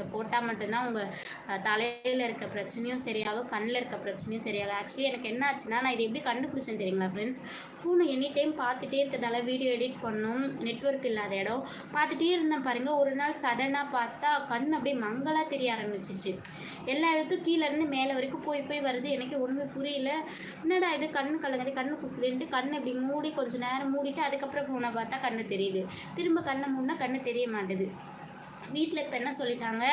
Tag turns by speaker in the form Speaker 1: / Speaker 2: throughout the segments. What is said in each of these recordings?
Speaker 1: நீங்கள் போட்டால் மட்டும்தான் உங்கள் தலையில் இருக்க பிரச்சனையும் சரியாகும் கண்ணில் இருக்க பிரச்சனையும் சரியாகும். ஆக்சுவலி எனக்கு என்ன ஆச்சுன்னா நான் இது எப்படி கண்டுபிடிச்சேன் தெரியுங்களா ஃப்ரெண்ட்ஸ் ஃபோனை எனி டைம் பார்த்துட்டே இருக்கிறதால வீடியோ எடிட் பண்ணும் நெட்வொர்க் இல்லாத இடம். பார்த்துட்டே இருந்தேன் பாருங்கள் ஒரு நாள் சடனாக பார்த்தா கண் அப்படியே மங்கலாக தெரிய ஆரம்பிச்சிச்சு. எல்லா இடத்துக்கும் கீழேருந்து மேலே வரைக்கும் போய் போய் வருது. எனக்கு ஒன்றுமே புரியல. என்னடா இது கண்ணு கலங்குது கண்ணு குசுதுன்ட்டு கண் இப்படி மூடி கொஞ்சம் நேரம் மூடிட்டு அதுக்கப்புறம் ஃபோனை பார்த்தா கண்ணு தெரியுது. திரும்ப கண்ணை மூடினா கண்ணு தெரிய மாட்டேது. வீட்டில் இப்போ என்ன சொல்லிட்டாங்க?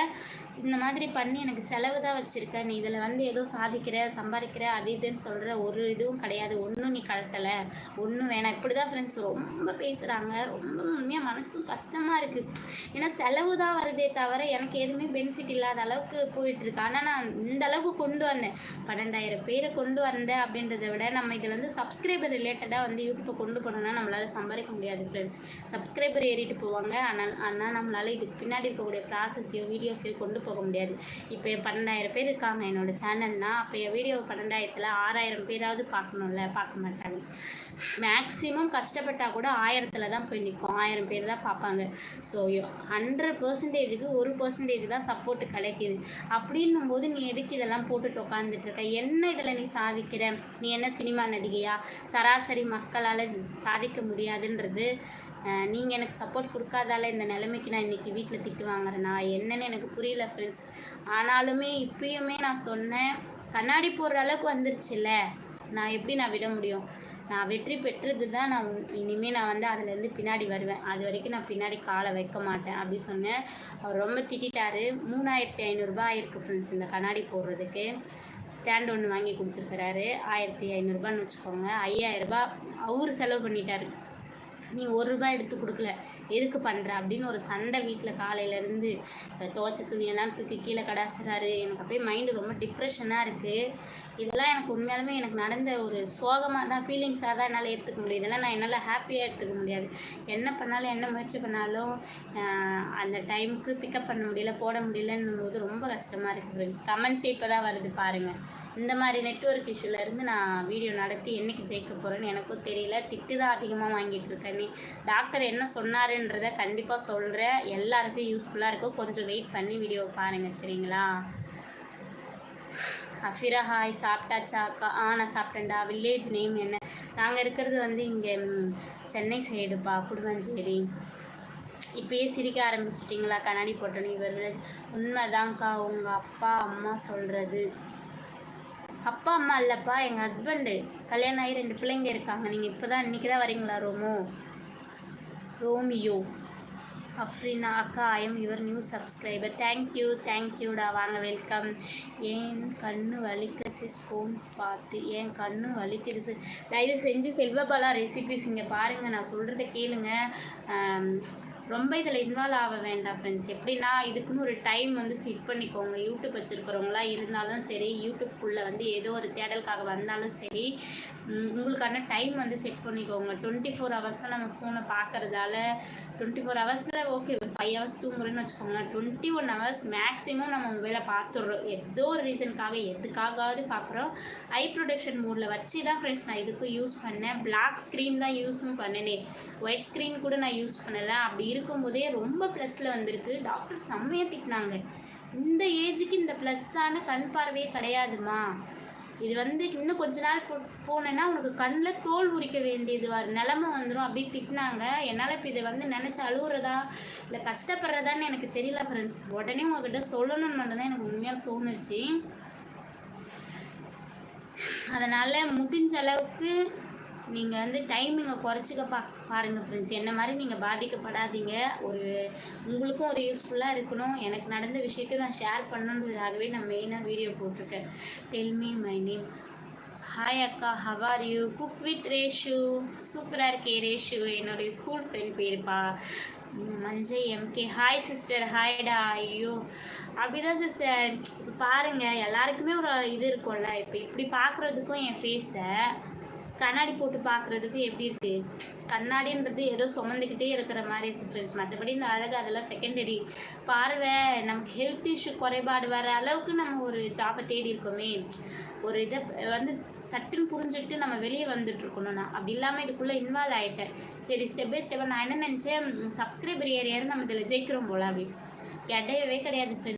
Speaker 1: இந்த மாதிரி பண்ணி எனக்கு செலவு தான் வச்சுருக்க. நீ இதில் வந்து ஏதோ சாதிக்கிற சம்பாதிக்கிற அது இதுன்னு சொல்கிற ஒரு இதுவும் கிடையாது. ஒன்றும் நீ கழட்டலை ஒன்றும் வேணாம். இப்படி தான் ஃப்ரெண்ட்ஸ் ரொம்ப பேசுகிறாங்க ரொம்ப உண்மையாக மனசும் கஷ்டமாக இருக்குது ஏன்னா செலவு தான் வருதே தவிர எனக்கு எதுவுமே பெனிஃபிட் இல்லாத அளவுக்கு போயிட்டுருக்கு ஆனால் நான் இந்த அளவுக்கு கொண்டு வந்தேன். பன்னெண்டாயிரம் பேரை கொண்டு வந்தேன் அப்படின்றத விட நம்ம இதில் வந்து சப்ஸ்கிரைபர் ரிலேட்டடாக வந்து யூடியூப்பை கொண்டு போனோம்னா நம்மளால் சம்பாதிக்க முடியாது ஃப்ரெண்ட்ஸ் சப்ஸ்கிரைபர் ஏறிட்டு போவாங்க. ஆனால் ஆனால் நம்மளால் இதுக்கு பின்னாடி இருக்கக்கூடிய ப்ராசஸையோ வீடியோஸையோ கொண்டு போக முடியாது. இப்போ பன்னெண்டாயிரம் பேர் இருக்காங்க என்னோடய சேனல்னா அப்போ என் வீடியோ பன்னெண்டாயிரத்தில் ஆறாயிரம் பேராவது பார்க்கணும்ல பார்க்க மாட்டாங்க. மேக்ஸிமம் கஷ்டப்பட்டால் கூட ஆயிரத்தில் தான் போய் நிற்கும் ஆயிரம் பேர் தான் பார்ப்பாங்க. ஸோ ஹண்ட்ரட் பர்சன்டேஜுக்கு ஒரு பர்சன்டேஜ் தான் சப்போர்ட் கிடைக்கிது. அப்படின்னும் போது நீ எதுக்கு இதெல்லாம் போட்டுட்டு உட்காந்துட்டு இருக்க? என்ன இதில் நீ சாதிக்கிற? நீ என்ன சினிமா நடிகையா? சராசரி மக்களால் சாதிக்க முடியாதுன்றது நீங்கள் எனக்கு சப்போர்ட் கொடுக்காதால இந்த நிலைமைக்கு நான் இன்றைக்கி வீட்டில் திட்டு வாங்குறேனா? என்னன்னு எனக்கு புரியல ஃப்ரெண்ட்ஸ் ஆனாலுமே இப்பயுமே நான் சொன்னேன் கண்ணாடி போடுற அளவுக்கு வந்துருச்சுல்ல? நான் எப்படி நான் விட முடியும்? நான் வெற்றி பெற்றது தான் நான் இனிமேல் நான் வந்து அதுலேருந்து பின்னாடி வருவேன். அது வரைக்கும் நான் பின்னாடி காலை வைக்க மாட்டேன் அப்படி சொன்னேன். அவர் ரொம்ப திட்டாரு மூணாயிரத்தி ஐநூறுரூபா ஆயிருக்கு ஃப்ரெண்ட்ஸ் இந்த கண்ணாடி போடுறதுக்கு. ஸ்டாண்ட் ஒன்று வாங்கி கொடுத்துருக்குறாரு. ஆயிரத்தி ஐநூறுரூபான்னு வச்சுக்கோங்க. ஐயாயிரரூபா அவர் செலவு பண்ணிட்டாரு. நீ ஒரு ரூபாய் எடுத்து கொடுக்கல. எதுக்கு பண்ணுற அப்படின்னு ஒரு சண்டை வீட்டில் காலையிலேருந்து துவைச்ச துணியெல்லாம் தூக்கி கீழே கடாசுறாரு. எனக்கு அப்படியே மைண்டு ரொம்ப டிப்ரெஷனாக இருக்குது இதெல்லாம் எனக்கு உண்மையாலுமே எனக்கு நடந்த ஒரு சோகமாக தான் ஃபீலிங்ஸாக தான் என்னால் ஏற்றுக்க முடியும் இதெல்லாம் நான் என்னால் ஹாப்பியாக எடுத்துக்க முடியாது. என்ன பண்ணாலும் என்ன முயற்சி பண்ணாலும் அந்த டைமுக்கு பிக்கப் பண்ண முடியல போட முடியலன்னும் போது ரொம்ப கஷ்டமாக இருக்குது ஃப்ரெண்ட்ஸ் கமெண்ட்ஸே இப்போ தான் வருது பாருங்கள் இந்த மாதிரி நெட்ஒர்க் இஷ்யூலேருந்து நான் வீடியோ நடத்தி என்னைக்கு ஜெயிக்க போகிறேன்னு எனக்கும் தெரியல. திட்டு தான் அதிகமாக வாங்கிட்டு இருக்கேன் நீ. டாக்டர் என்ன சொன்னாருன்றதை கண்டிப்பாக சொல்கிறேன் எல்லாருக்கும் யூஸ்ஃபுல்லாக இருக்கும். கொஞ்சம் வெயிட் பண்ணி வீடியோ பாருங்கள் சரிங்களா? அஃபிரா ஹாய் சாப்பிட்டாச்சா அக்கா? ஆ நான் சாப்பிட்டேன்டா. வில்லேஜ் நேம் என்ன? நாங்கள் இருக்கிறது வந்து இங்கே சென்னை சைடுப்பா குடுவஞ்சேரி இப்பயே சிரிக்க ஆரம்பிச்சிட்டிங்களா? கண்ணாடி போட்டோன்னு இவர் village. உண்மைதான்க்கா உங்கள் அப்பா அம்மா சொல்கிறது அப்பா அம்மா இல்லைப்பா எங்கள் ஹஸ்பண்டு கல்யாணம் ஆகி ரெண்டு பிள்ளைங்க இருக்காங்க. நீங்கள் இப்போ தான் இன்றைக்கி தான் வரீங்களா ரோமோ? ரோமியோ. அஃப்ரினா அக்கா I'm your new subscriber thank you தேங்க்யூடா வாங்க வெல்கம் ஏன் கண்ணு வலிக்க சிஸ் ஃபோன் பார்த்து. ஏன் கண்ணு வலிக்குது சிஸ் தயவு செஞ்சு செல்வபாலா ரெசிபிஸ் இங்கே பாருங்கள் நான் சொல்கிறத கேளுங்க. ரொம்ப இதில் இன்வால்வ் ஆக வேண்டாம் ஃப்ரெண்ட்ஸ் எப்படின்னா இதுக்குன்னு ஒரு டைம் வந்து செட் பண்ணிக்கோங்க. யூடியூப் வச்சுருக்கிறவங்களா இருந்தாலும் சரி யூடியூப்குள்ளே வந்து ஏதோ ஒரு தேடலுக்காக வந்தாலும் சரி உங்களுக்கான டைம் வந்து செட் பண்ணிக்கோங்க. டுவெண்ட்டி ஃபோர் ஹவர்ஸும் நம்ம ஃபோனை பார்க்கறதால டுவெண்ட்டி ஃபோர் ஹவர்ஸில் ஓகே ஒரு ஃபைவ் ஹவர்ஸ் தூங்குறேன்னு வச்சுக்கோங்களேன். டுவெண்ட்டி ஒன் ஹவர்ஸ் மேக்ஸிமம் நம்ம மொபைலை பார்த்துடுறோம் ஏதோ ஒரு ரீசனுக்காக எதுக்காகவாவது பார்க்குறோம் ஐ ப்ரொடெக்ஷன் மோடில் வச்சு தான் ஃப்ரெண்ட்ஸ் நான் இதுக்கு யூஸ் பண்ணேன். பிளாக் ஸ்க்ரீன் தான் யூஸும் பண்ணினேன் ஒயிட் ஸ்க்ரீன் கூட நான் யூஸ் பண்ணலை. அப்படி இருக்கும்போதே ரொம்ப ப்ளஸில் வந்திருக்கு. டாக்டர் செம்மையாக திட்டினாங்க. இந்த ஏஜுக்கு இந்த ப்ளஸ்ஸான கண் பார்வையே கிடையாதுமா? இது வந்து இன்னும் கொஞ்ச நாள் போ போனேன்னா உனக்கு கண்ணில் தோல் உரிக்க வேண்டியது வர நிலமை வந்துடும் அப்படி திட்டினாங்க. என்னால் இப்போ இதை வந்து நினச்சி அழுகுறதா இல்லை கஷ்டப்படுறதான்னு எனக்கு தெரியல ஃப்ரெண்ட்ஸ் உடனே உங்ககிட்ட சொல்லணும்னு மட்டும்தான் எனக்கு உண்மையாக தோணுச்சு. அதனால் முடிஞ்ச அளவுக்கு நீங்கள் வந்து டைமிங்கை குறைச்சிக்க பா பாருங்கள் ஃப்ரெண்ட்ஸ் என்ன மாதிரி நீங்கள் பாதிக்கப்படாதீங்க. ஒரு உங்களுக்கும் ஒரு யூஸ்ஃபுல்லாக இருக்கணும். எனக்கு நடந்த விஷயத்தையும் நான் ஷேர் பண்ணணுன்றதுக்காகவே நான் மெயினாக வீடியோ போட்டிருக்கேன். Tell me my name hi அக்கா how are you cook with Reshu சூப்பராக இருக்கே ரேஷு என்னுடைய ஸ்கூல் ஃப்ரெண்ட் பேருப்பா. மஞ்சை எம்கே ஹாய் சிஸ்டர் ஹாய்டா ஐயோ. அப்படிதான் சிஸ்டர் இப்போ பாருங்கள் எல்லாருக்குமே ஒரு இது இருக்கும்ல. இப்போ இப்படி பார்க்குறதுக்கும் என் ஃபேஸை கண்ணாடி போட்டு பார்க்குறதுக்கு எப்படி இருக்குது கண்ணாடின்றது ஏதோ சுமந்துக்கிட்டே இருக்கிற மாதிரி இருக்குது ஃப்ரெண்ட்ஸ் மற்றபடி இந்த அழகு அதெல்லாம் செகண்டரி பார்வை நமக்கு ஹெல்த் இஷ்யூ குறைபாடு வர அளவுக்கு நம்ம ஒரு ஜாபை தேடி இருக்கோமே. ஒரு இதை வந்து சட்டுன்னு புரிஞ்சுக்கிட்டு நம்ம வெளியே வந்துட்டு இருக்கணும் நான் அப்படி இல்லாமல் இதுக்குள்ளே இன்வால்வ் ஆகிட்டேன் சரி ஸ்டெப் பை ஸ்டெப்பாக நான் என்ன நினச்சேன்? சப்ஸ்கிரைபர் ஏரியாரு நம்ம இதில் ஜெயிக்கிறோம் போல அப்படி. கிடையவே கிடையாது ஃப்ரெண்ட்ஸ்